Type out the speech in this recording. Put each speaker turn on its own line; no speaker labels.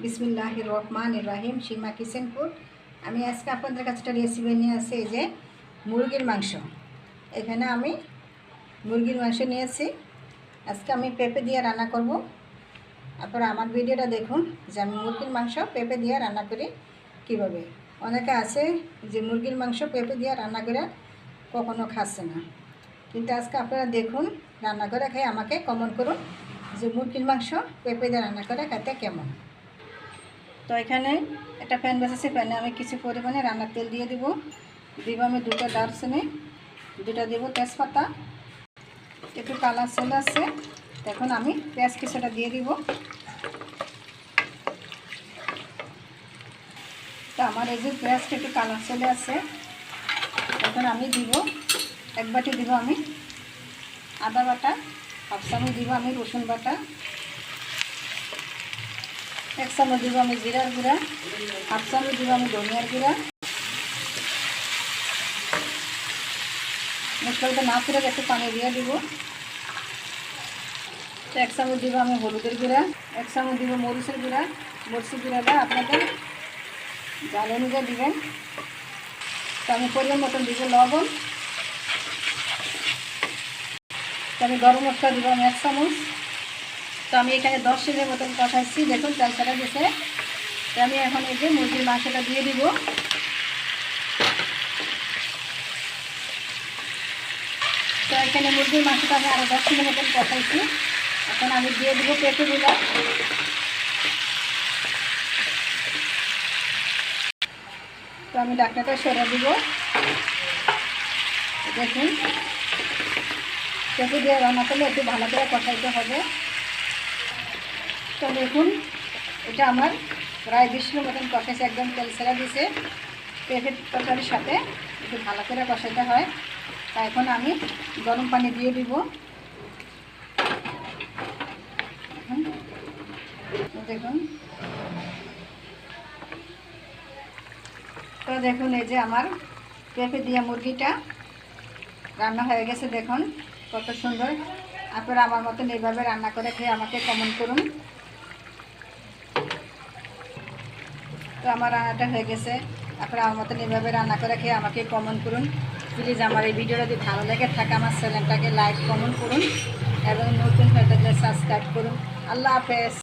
বিসমিল্লাহ রহমান রাহিম সীমা কিচেনপুর আমি আজকে আপনাদের কাছে একটা রেসিপি নিয়ে আসি এই যে মুরগির মাংস। এখানে আমি মুরগির মাংস নিয়েছি। আজকে আমি পেঁপে দিয়ে রান্না করব। আপনারা আমার ভিডিওটা দেখুন যে আমি মুরগির মাংস পেঁপে দিয়ে রান্না করি কীভাবে। অনেকে আছে যে মুরগির মাংস পেঁপে দিয়ে রান্না করে কখনো খাচ্ছে না। কিন্তু আজকে আপনারা দেখুন, রান্না করে খেয়ে আমাকে কমেন্ট করুন যে মুরগির মাংস পেঁপে দিয়ে রান্না করে খেতে কেমন। তো এখানে একটা প্যান বসেছে প্যানে আমি কিছু পরিমাণে রান্নার তেল দিয়ে দিব। দিব আমি দুটো দারচিনি, দুটো দিব তেজপাতা, একটু কালার চলে আসছে এখন আমি পেঁয়াজ কিছুটা দিয়ে দিব। তো আমার এই যে পেঁয়াজটা একটু কালার চলে আসছে এখন আমি দিব, এক বাটি দিব আমি আদা বাটা হাফ চামচ দিব আমি রসুন বাটা। এক চামচ দিব আমি জিরার গুঁড়া হাফ চামচ দিব আমি ধনিয়ার গুঁড়া। মশলাটা না ফিরে একটু পানি দিয়ে দিব। এক চামচ দিব আমি হলুদের গুঁড়া এক চামচ দিব মরিচের গুঁড়া। মরিচের গুঁড়াটা আপনাদের জাল অনুযায়ী দিবেন। আমি পরিমাণ মতন দিব লবণ। আমি গরম মশলা দিব আমি এক চামচ। তো আমি এখানে দশ সেকেন্ডের মতন কষাচ্ছি দেখুন চাল ছাড়া গেছে। তো আমি এখন এই যে মুরগির মাংসটা দিয়ে দিব। তো এখানে মুরগির মাংসটা আমি আরও দশ মিনিট মতন কষাইছি। এখন আমি দিয়ে দিব পেঁপেগুলো। তো আমি ডাক্তারটা সরে দিব। দেখুন, পেঁপে দিয়ে রান্না করলে একটু ভালো করে কষাইতে হবে। তো দেখুন, এটা আমার প্রায় কিলো মতন কষাইছে একদম তেল ছেড়া দিছে পেঁপের তরকারির সাথে একটু ভালো করে কষাইতে হয়। তা এখন আমি গরম পানি দিয়ে দিব। দেখুন। তো দেখুন, এই যে আমার পেঁপে দিয়া মুরগিটা রান্না হয়ে গেছে। দেখুন কত সুন্দর। আপনারা আমার মতন এইভাবে রান্না করে খেয়ে আমাকে কমেন্ট করুন। তো আমার রান্নাটা হয়ে গেছে। আপনারা আমার মতন এভাবে রান্না করে খেয়ে আমাকে কমেন্ট করুন। প্লিজ আমার এই ভিডিওটা যদি ভালো লেগে থাকে, আমার চ্যানেলটাকে লাইক কমেন্ট করুন। এবং নতুন হয়ে থাকলে সাবস্ক্রাইব করুন। আল্লাহ হাফেজ।